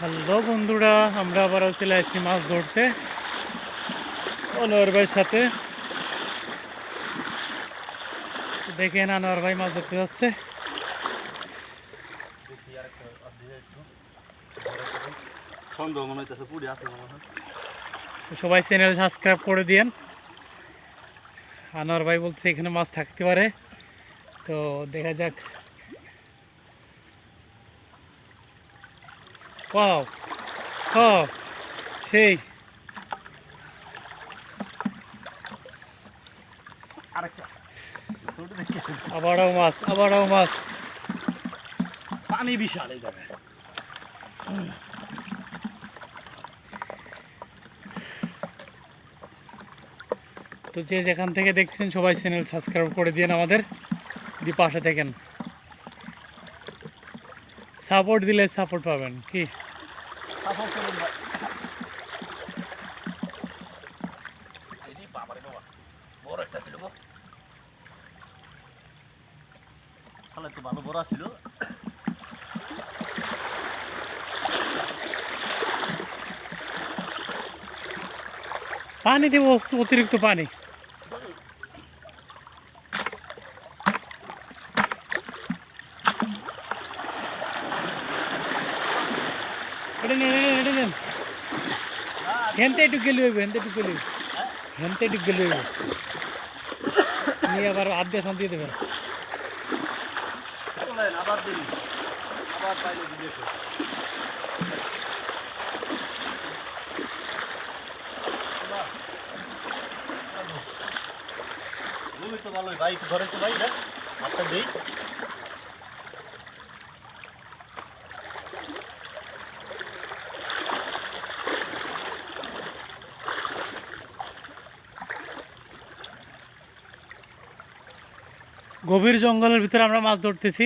Hello বন্ধুরা আমরা আবার চলে আসছি মাছ ধরতে। অনর ভাইয়ের সাথে। দেখেন আনোয়ার ভাই মাছ ধরতে যাচ্ছে। সবাই চ্যানেল সাবস্ক্রাইব করে দিয়েন। আনোয়ার ভাই বলছে এখানে মাছ থাকতে পারে। তো দেখা যাক পাও হ সেই। আবারও মাছ আবারও মাছ। পানি বিশাল এই জায়গায়। তো যে যেখান থেকে দেখছেন সবাই চ্যানেল সাবস্ক্রাইব করে দিন আমাদের। দি পাশে থাকেন। সাপোর্ট দিলে সাপোর্ট পাবেন কি? পানি দেব অতিরিক্ত পানি। হেনতে একটু গেলে হইব, হেনতে একটু গেলে হেনতে একটু গেলে হইব। নিয়ে আবার আদ্যা শান্তি দিয়েছে ভালোই, ভাই, ঘরে তো ভাই, দেখ, হাতটা দেই। গভীর জঙ্গলের ভিতরে আমরা মাছ ধরতেছি।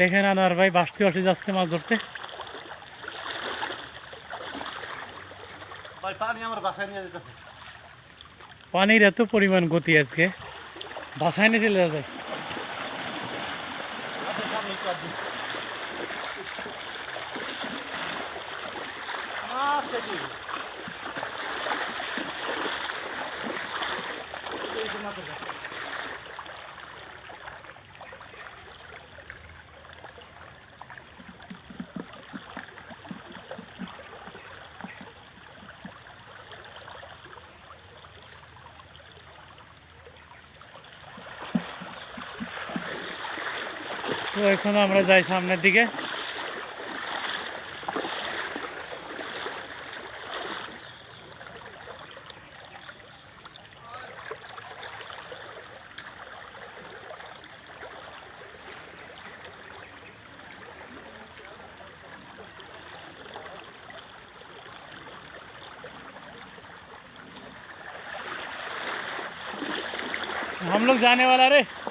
দেখেন আনোয়ার ভাই বাসতে বাসতে যাচ্ছে মাছ ধরতে। পানির এত পরিমাণ গতি আজকে। বাসায় নিয়ে চলে যায় আপনি পানি তো এখন আমরা যাই সামনের দিকে हम लोग जाने वाला रे जा, जा, नीचे, नीचे जा।